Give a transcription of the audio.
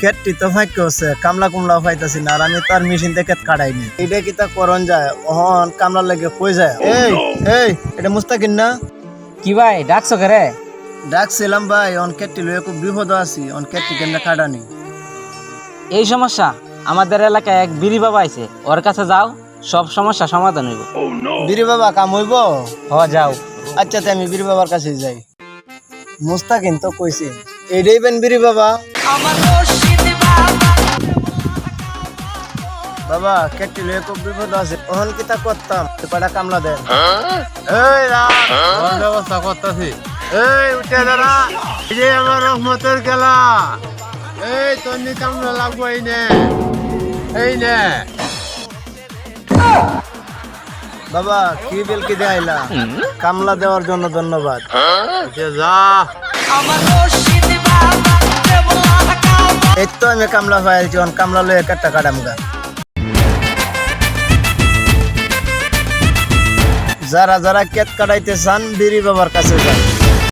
ক্ষেতটি তো ফাঁক হচ্ছে কামলা কুমলা পাইতাছি না আর আমি তার মেশিন থেকে কাটাই নি। এটা কি তা করন যায় ওহন কামলা লেগে কই যায়। এই এই এটা মুস্তাকিন না? কি ভাই ডাকছো রে ডাকছিলাম ভাই অন ক্ষেতটি লয়ে খুব বিপদ আছি অন ক্ষেতটি কেমনে কাটানি? এই সমস্যা আমাদের এলাকায় এক বিড়ি বাবা আছে ওর কাছে যাও সব সমস্যা সমাধান হইব। বিরি বাবা কাম হইব? হ যাও। আচ্ছা তাই আমি বিরি বাবার কাছে যাই। মুস্তাকিন তো কইছে এইটাই বেন বিরি বাবা। বাবা কেটে লয়ে খুব বিপদ আছে। ওহন কি তা করতাম? কটা কামলা দেন। এই রাম ব্যবস্থা করতাছি? এই উঠে দাঁড়া। এই যে আমার রহমতের খেলা এই তোর নি কামলা লাগবো এই নে। এই নে। বাবা কি বিল কি দেখাইলা কামলা দেওয়ার জন্য ধন্যবাদ। যা। এই তো আমি কামলা পাইছি কামলা লয়ে একটা কাটাম যারা যারা কেত কাটাইতে চান বিড়ি বাবার কাছে যান।